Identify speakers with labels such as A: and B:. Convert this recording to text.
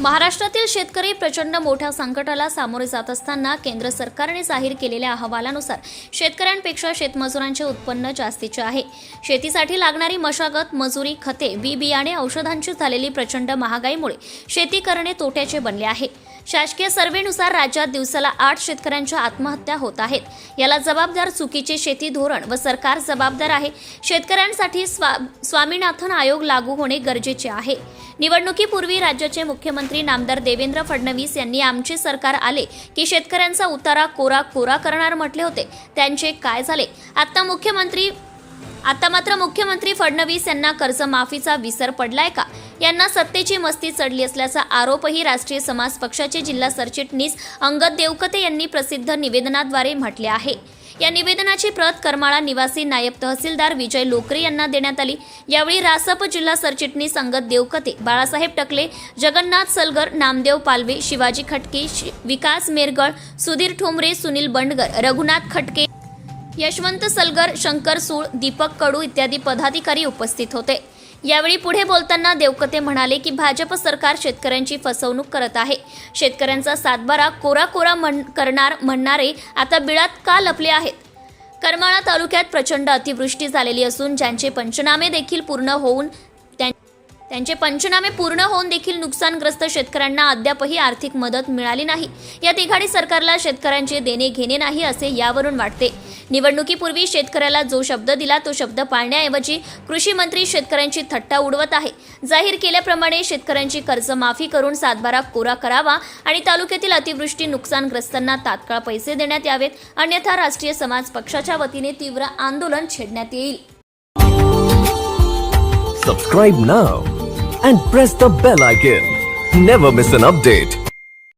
A: महाराष्ट्रातील शेतकरी प्रचंड मोठ्या संकटाला सामोरे जात असताना केंद्र सरकारने जाहीर केलेल्या अहवालानुसार शेतकऱ्यांपेक्षा शेतमजुरांचे उत्पन्न जास्तीचे आहे. शेतीसाठी लागणारी मशागत मजुरी खते बी बियाणे औषधांची झालेली प्रचंड महागाईमुळे शेती करणे तोट्याचे बनले आहे. शासकीय सर्व्हेनुसार राज्यात दिवसाला आठ शेतकऱ्यांच्या आत्महत्या होत आहेत. याला जबाबदार चुकीचे शेती धोरण व सरकार जबाबदार आहे. शेतकऱ्यांसाठी स्वा स्वामीनाथन आयोग लागू होणे गरजेचे आहे. निवडणुकीपूर्वी राज्याचे मुख्यमंत्री नामदार देवेंद्र फडणवीस यांनी आमचे सरकार आले की शेतकऱ्यांचा उतारा कोरा कोरा करणार म्हटले होते. त्यांचे काय झाले? आता मुख्यमंत्री आता मात्र मुख्यमंत्री फडणवीस यांना कर्जमाफीचा विसर पडलाय का? यांना सत्तेची मस्ती चढली असल्याचा आरोपही राष्ट्रीय समाज पक्षाचे जिल्हा सरचिटणीस अंगद देवकते यांनी प्रसिद्ध निवेदनाद्वारे म्हटले आहे. या निवेदनाची प्रत करमाळा निवासी नायब तहसीलदार विजय लोकरे यांना देण्यात आली. यावेळी रासप जिल्हा सरचिटणीस अंगद देवकते बाळासाहेब टकले जगन्नाथ सलगर नामदेव पालवे शिवाजी खटके विकास मेरगळ सुधीर ठोंबरे सुनील बंडगर रघुनाथ खटके यशवंत सलगर शंकर सूळ दीपक कडू इत्यादी पदाधिकारी उपस्थित होते. यावेळी पुढे बोलताना देवकते म्हणाले की भाजप सरकार शेतकऱ्यांची फसवणूक करत आहे. शेतकऱ्यांचा सातबारा कोरा कोरा म्हण करणार म्हणणारे आता बिळात का लपले आहेत? करमाळा तालुक्यात प्रचंड अतिवृष्टी झालेली असून ज्यांचे पंचनामे देखील पूर्ण होऊन त्यां- त्यांचे पंचनामे पूर्ण होऊन देखील नुकसानग्रस्त शेतकऱ्यांना अद्यापही आर्थिक मदत मिळाली नाही. या तिघाडी सरकारला शेतकऱ्यांचे देणे घेणे नाही असे यावरून वाटते. निवडणुकीपूर्वी शेतकऱ्याला जो शब्द दिला तो शब्द पाळण्याऐवजी कृषी मंत्री शेतकऱ्यांची थट्टा उडवत आहे जाहीर केल्याप्रमाणे शेतकऱ्यांची कर्जमाफी करून सातबारा कोरा करावा आणि तालुक्यातील अतिवृष्टी नुकसानग्रस्तांना तात्काळ पैसे देण्यात यावेत अन्यथा राष्ट्रीय समाज पक्षाच्या वतीने तीव्र आंदोलन छेडण्यात येईल
B: Subscribe now and press the bell icon. Never miss an update.